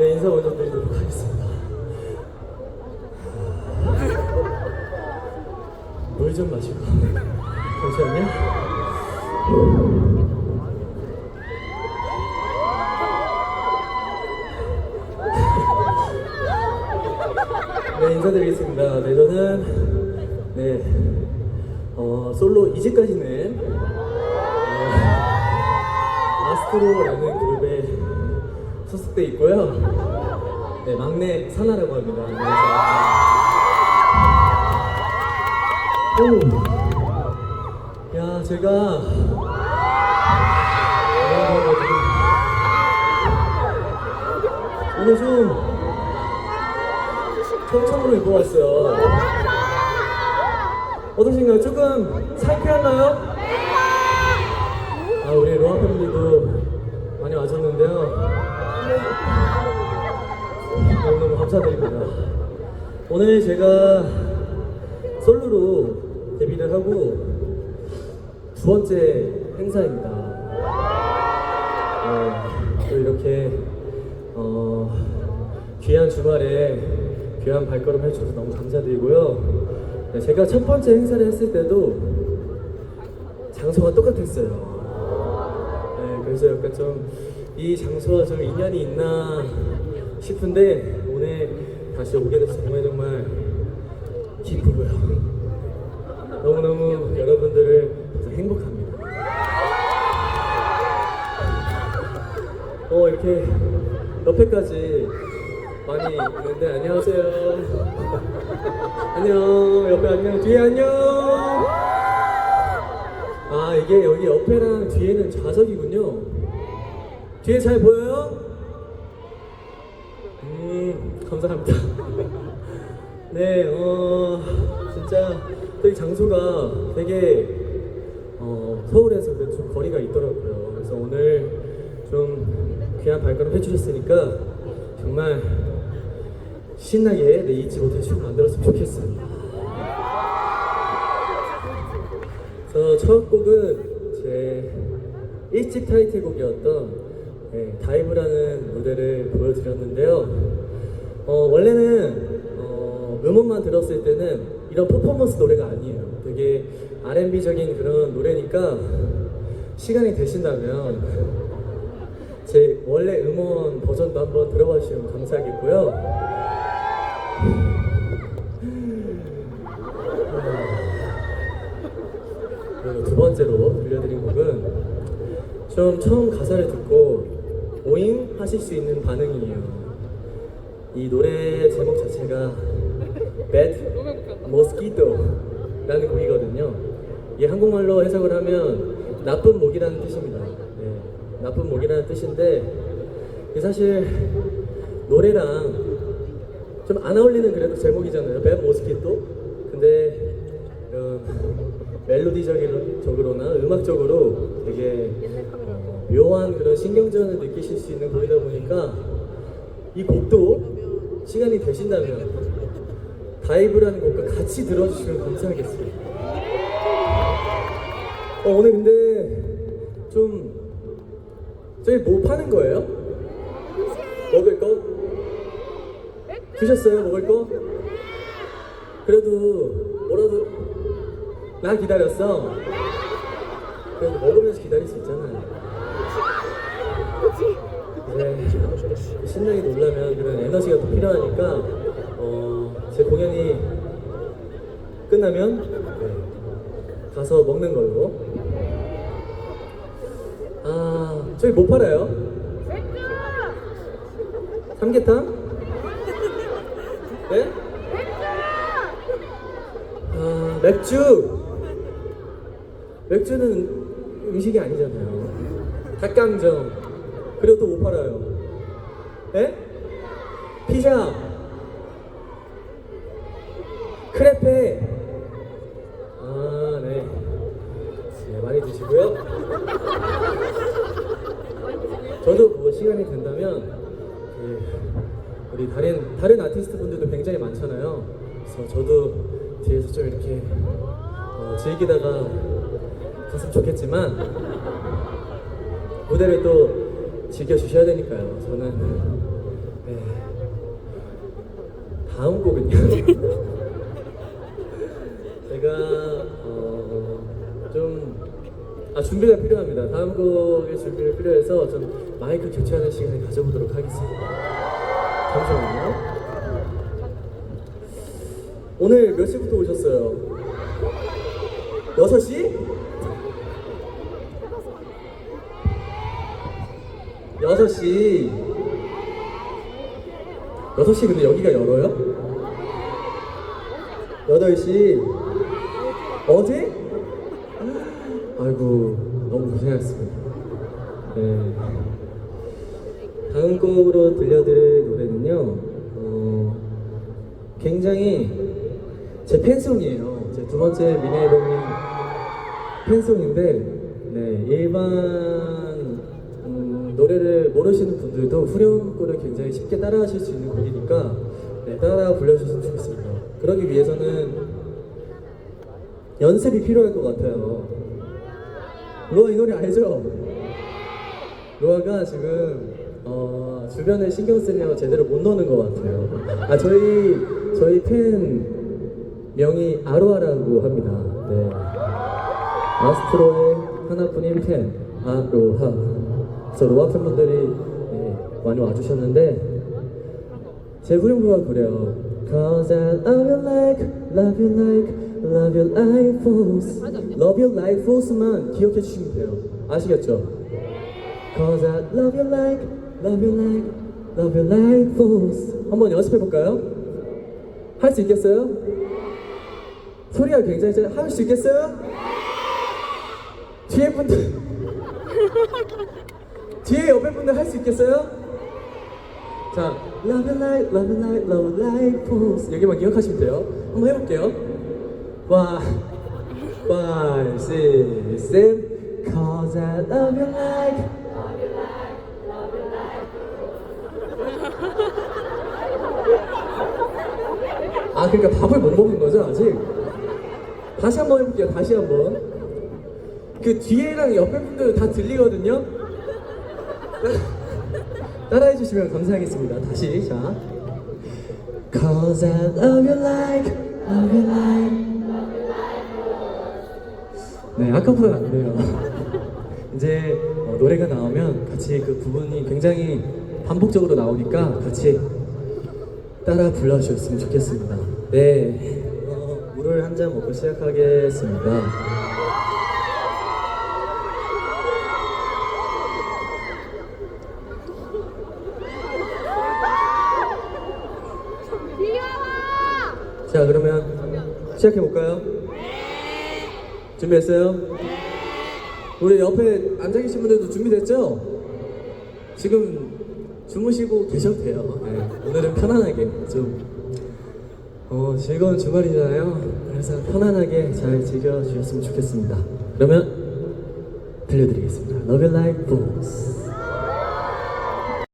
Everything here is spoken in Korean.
인사 먼저 드리도록 하겠습니다. 물 좀 마시고 잠시만요. 네 인사드리겠습니다. 네 저는 네 어, 솔로 이제까지는 어, 아스트로라는 그룹에 소속돼 있고요. 네 막내 사나라고 합니다. 네, 오, 야 제가 오늘 좀 청청으로 입고 왔어요. 어떠신가요? 조금 상쾌한가요? 아, 우리 로아 팬들도 많이 와줬는데요. 너무너무 감사드립니다. 오늘 제가 솔로로 데뷔를 하고 두 번째 행사입니다. 네, 또 이렇게 어, 귀한 주말에 귀한 발걸음 해주셔서 너무 감사드리고요. 네, 제가 첫 번째 행사를 했을 때도 장소가 똑같았어요. 네, 그래서 약간 좀 이 장소와 좀 인연이 있나 싶은데 오늘 다시 오게 돼서 정말 정말 기쁘고요. 너무너무 여러분들을 봐서 행복합니다. 어 이렇게 옆에까지 많이 있는데 안녕하세요. 안녕 옆에 안녕 뒤에 안녕. 아 이게 여기 옆에랑 뒤에는 좌석이군요. 뒤에 잘 보여요? 음 감사합니다. 네, 어 진짜 또 이 장소가 되게 어, 서울에서 그래도 좀 거리가 있더라고요. 그래서 오늘 좀 귀한 발걸음 해주셨으니까 정말 신나게 내 잊지 못할 춤 만들었으면 좋겠습니다. 그래서 첫 곡은 제 1집 타이틀곡이었던 네, 다이브라는 무대를 보여드렸는데요. 어, 원래는 어, 음원만 들었을 때는 이런 퍼포먼스 노래가 아니에요. 되게 R&B적인 그런 노래니까 시간이 되신다면 제 원래 음원 버전도 한번 들어봐 주시면 감사하겠고요. 그리고 두 번째로 들려드린 곡은 좀 처음 가사를 듣고 오잉 하실 수 있는 반응이에요. 이 노래 제목 자체가 Bad Mosquito라는 곡이거든요. 이게 한국말로 해석을 하면 나쁜 목이라는 뜻입니다. 네, 나쁜 목이라는 뜻인데 사실 노래랑 좀 안 어울리는 그래도 제목이잖아요. Bad Mosquito. 근데 어, 멜로디적으로나 음악적으로 되게 어, 묘한 그런 신경전을 느끼실 수 있는 곡이다 보니까 이 곡도 시간이 되신다면 다이브라는 곡과 같이 들어주시면 감사하겠습니다. 어, 오늘 근데 좀 저기 뭐 파는 거예요? 먹을 거? 드셨어요? 먹을 거? 그래도 뭐라도 나 기다렸어. 그래도 먹으면서 기다릴 수 있잖아요. 이제 신나게 놀라면 그런 에너지가 더 필요하니까 어, 제 공연이 끝나면 네, 가서 먹는 걸로. 아 저기 뭐 팔아요? 삼계탕? 네? 아 맥주. 맥주는 음식이 아니잖아요. 닭강정. 그리고 또뭐 팔아요? 네? 피자. 크레페. 아, 네. 네, 많이 드시고요. 저도 뭐 시간이 된다면 그 우리 다른 다른 아티스트 분들도 굉장히 많잖아요. 그래서 저도 뒤에서 좀 이렇게 어, 즐기다가 갔으면 좋겠지만 무대를 또 즐겨 주셔야 되니까요. 저는 네. 다음 곡은요. 제가 어, 좀 아, 준비가 필요합니다. 다음 곡의 준비가 필요해서 좀 마이크 교체하는 시간을 가져보도록 하겠습니다. 잠시만요. 오늘 몇 시부터 오셨어요? 6시? 6시 6시 근데 여기가 열어요? 8시 어제? 아이고 너무 고생하셨습니다 네. 다음 곡으로 들려드릴 노래는요 어, 굉장히 제 팬송이에요 제 두 번째 미니 앨범인 팬송인데 네, 일반 음, 노래를 모르시는 분들도 후렴구를 굉장히 쉽게 따라하실 수 있는 곡이니까 네, 따라 불러주셨으면 좋겠습니다. 그러기 위해서는 연습이 필요할 것 같아요. 로아 이 노래 알죠? 로아가 지금 어, 주변에 신경 쓰려고 제대로 못 노는 것 같아요. 아 저희 저희 팬 명이 아로하라고 합니다. 네. 아스트로의 하나뿐인 팬 아로하 그래서 로아 팬 분들이 네, 많이 와주셨는데 제 후렴구가 그래요 Cause I love you like, love you like, love you like fools Love you like fools만 기억해 주시면 돼요 아시겠죠? Cause I love you like, love you like, love you like fools 한번 연습해 볼까요? 할 수 있겠어요? 소리가 굉장히 할수 있겠어요? 뒤에 분들 뒤에 옆에 분들 할 수 있겠어요? 자, love you like, love you like, love you like fools 여기만 기억하시면 돼요. 한번 해볼게요. One, five, six, seven. Cause I love you like. 아, 그러니까 밥을 못 먹은 거죠 아직? 다시 한번 해볼게요. 다시 한번. 그 뒤에랑 옆에 분들 다 들리거든요. 따라해 주시면 감사하겠습니다. 다시 자. Cause I love you like, love you like. 네, 아까보다 낫네요. 이제 어, 노래가 나오면 같이 그 부분이 굉장히 반복적으로 나오니까 같이 따라 불러주셨으면 좋겠습니다. 네, 어, 물을 한 잔 먹고 시작하겠습니다. 자 그러면 시작해 볼까요? 준비했어요? 우리 옆에 앉아 계신 분들도 준비됐죠? 지금 주무시고 계셔도 돼요. 네, 오늘은 편안하게 좀 어, 즐거운 주말이잖아요. 그래서 편안하게 잘 즐겨 주셨으면 좋겠습니다. 그러면 들려드리겠습니다. Love You Like Fools.